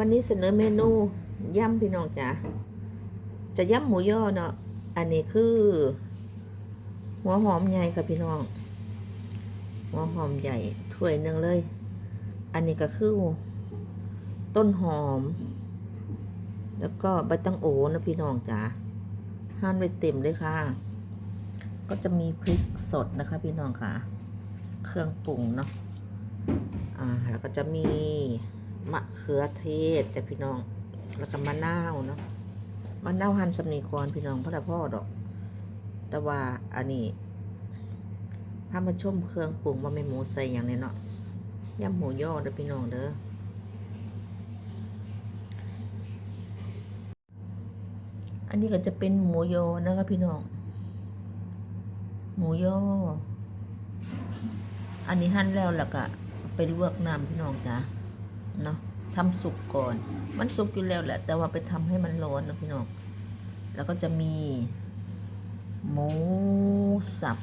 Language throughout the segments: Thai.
วันนี้เสนอเมนูย่ำพี่น้องจ๋าจะย่ำหมูย่อเนาะอันนี้คือ หัวหอมใหญ่ค่ะพี่น้อง หัวหอมใหญ่ถ้วยหนึ่งเลย อันนี้ก็คือ ต้นหอม แล้วก็ใบตังโอนะพี่น้องจ๋าหั่นไว้เต็มเลยค่ะ ก็จะมีพริกสดนะคะพี่น้องค่ะ เครื่องปรุงเนาะอ่าแล้วก็จะมี มะเขือเทศจ้ะพี่น้อง แล้วก็มะนาวเนาะมะนาวหั่นสำนีก่อนพี่น้องพระละพ่อดอก แต่ว่าอันนี้ถ้ามาชมเครื่องปรุงว่าไม่หมูใส่อย่างนี้เนาะยำหมูย่อเด้อพี่น้องเด้ออันนี้ก็จะเป็นหมูยอนะคะพี่น้อง หมูยอ อันนี้หั่นแล้วแล้วก็ไปลวกน้ำพี่น้องจ้ะ เนาะทำสุกก่อน มันสุกอยู่แล้วแหละ แต่ว่าไปทำให้มันร้อนนะพี่น้อง แล้วก็จะมี หมูสับ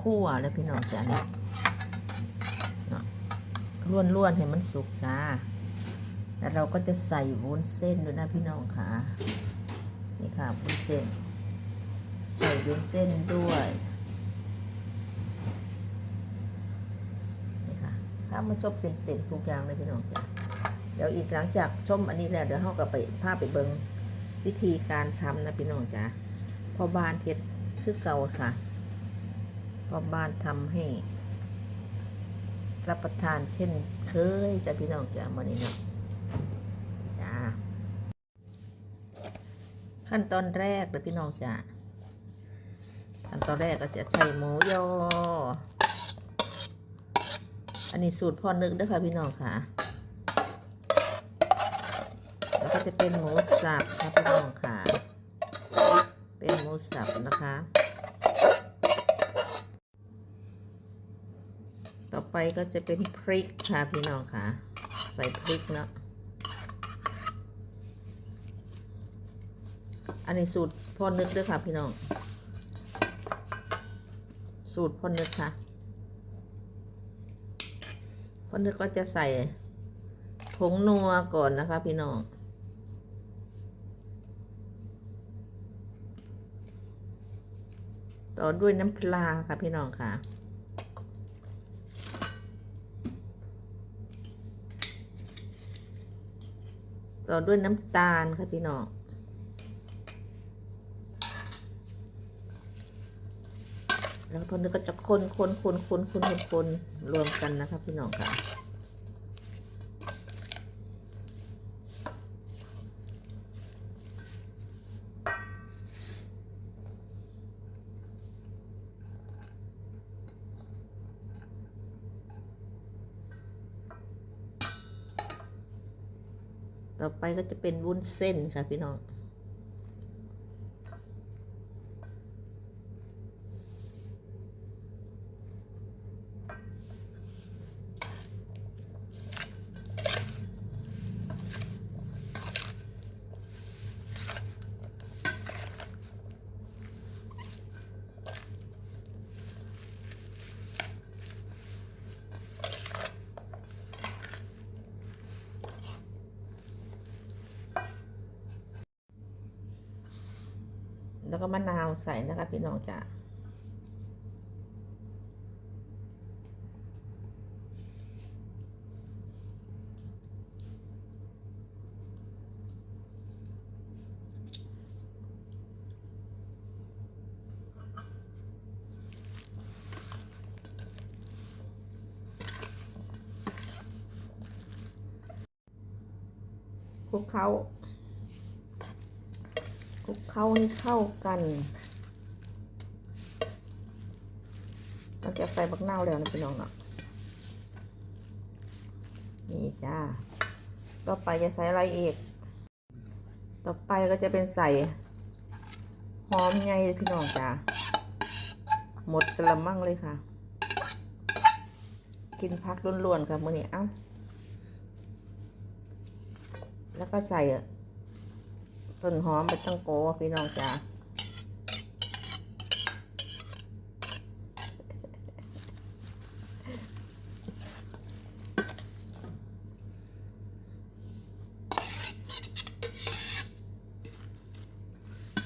คั่วแล้วพี่น้องจ้ะเนี่ยเนาะล้วนๆให้มันสุกนะแล้วเราก็จะใส่วุ้นเส้นด้วยนะพี่น้องค่ะ นี่ค่ะวุ้นเส้น ใส่วุ้นเส้นด้วย นี่ค่ะ ถ้ามาชมเต็มๆทุกอย่างเลยพี่น้องจ้ะเดี๋ยวอีกหลังจากชมอันนี้แล้วเดี๋ยวเราก็ไปพาพไปเบิงวิธีการทำนะพี่น้องจ้ะพอบานเฮ็ดคือเก่าค่ะพอบานทำให้รับประทานเช่นเคยจ้ะพี่น้องจ้ะมื้อนี้เนาะจ้าขั้นตอนแรกเลยพี่น้องจ้ะขั้นตอนแรกก็จะใส่หมูยอ อันนี้สูตรพ่อนึกด้วยค่ะพี่น้องค่ะ แล้วก็จะเป็นหมูสับค่ะพี่น้องค่ะ เป็นหมูสับนะคะ ต่อไปก็จะเป็นพริกค่ะพี่น้องค่ะ ใส่พริกเนาะ อันนี้สูตรพ่อนึกด้วยค่ะพี่น้อง สูตรพ่อนึกค่ะ พ่อนึกก็จะใส่ผงนัวก่อนนะคะ พี่น้องต่อด้วยน้ำปลาค่ะพี่น้องค่ะ ต่อด้วยน้ำตาลค่ะพี่น้อง แล้วพอนี้ก็จะคนคนคนคนคนคนคนรวมกันนะคะพี่น้องค่ะต่อไปก็จะเป็นวุ้นเส้นค่ะพี่น้อง แล้วก็มะนาวใส่นะคะพี่น้องจ๋าคลุกเคล้า เข้าให้เข้ากันเราจะใส่บักนาวแล้วนะพี่น้องเนาะนี่จ้า ต่อไปจะใส่อะไรอีก ต่อไปก็จะเป็นใส่หอมใหญ่พี่น้องจ้า หมดกระมังเลยค่ะ กินพักล้วนๆค่ะมื้อนี้เอ้า แล้วก็ใส่ ต้นหอมไปตั้งโกพี่น้องจ้า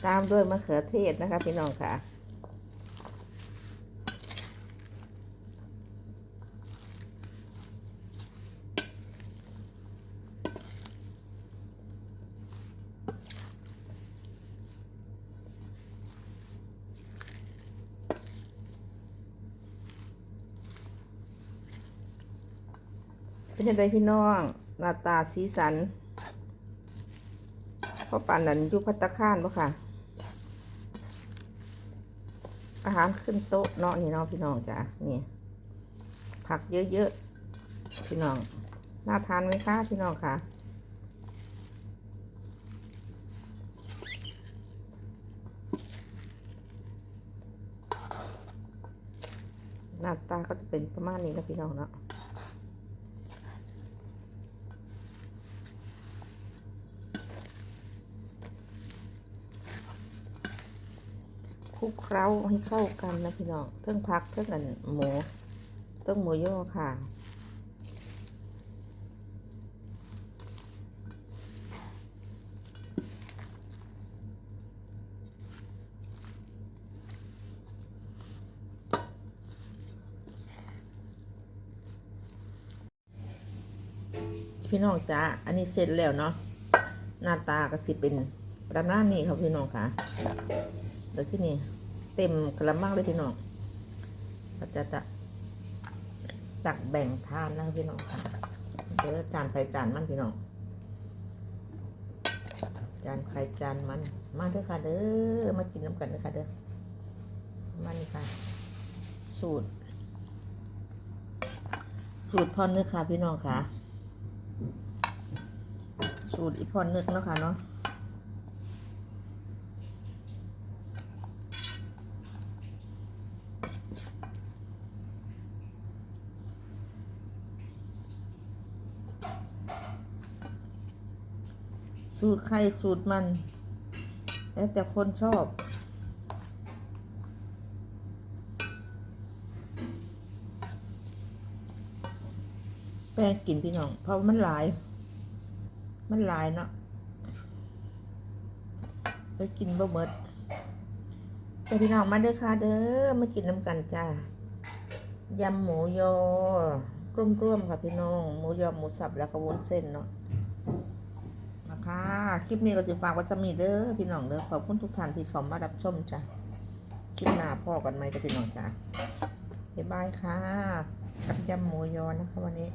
ตามด้วยมะเขือเทศนะคะพี่น้องค่ะ เป็นยังไงพี่น้องหน้าตาสีสันพ่อปันนันอยุพัตคารปะค่ะ อาหารขึ้นโต๊ะเนาะนี่เนาะพี่น้องจ้ะนี่ผักเยอะๆพี่น้องน่าทานไหมคะพี่น้องคะหน้าตาก็จะเป็นประมาณนี้นะพี่น้องเนาะ ลุกเคล้าให้เข้ากันนะพี่น้องเครื่องพักเครื่องอันหมูเครื่องหมูย่อค่ะพี่น้องจ้าอันนี้เสร็จแล้วเนาะ หน้าตาก็สิเป็นประมาณนี้ครับพี่น้องค่ะเดี๋ยวที่นี่ เต็มกระมังเลยพี่น้องเราจะจะตักแบ่งทานนะพี่น้องค่ะเดี๋ยวจานใครจานมันพี่น้องจานใครจานมัน มาเด้อค่ะเด้อมากินน้ำกันเด้อค่ะเด้อมานี่ค่ะ สูตร สูตรพรนึกค่ะพี่น้องค่ะ สูตรอีพรนึกเนาะค่ะเนาะ สูตรใครสูตรมัน แล้วแต่คนชอบ แป้งกินพี่น้อง เพราะมันหลาย มันหลายเนาะไปกินบ่เมิดแต่พี่น้องมาเด้อค่ะเด้อมากินน้ำกันจ้ายำหมูยอร่วมๆค่ะพี่น้อง หมูยอหมูสับแล้วก็วุ้นเส้นเนาะ ค่ะ คลิปนี้ก็จะฝากไว้สมีเด้อพี่น้องเด้อขอบคุณทุกท่านที่เขามารับชมจ้ะคลิปหน้าพ่อกันไหมจ้ะพี่น้องจ้ะบ๊ายบายค่ะกับยำหมูยอนะคะวันนี้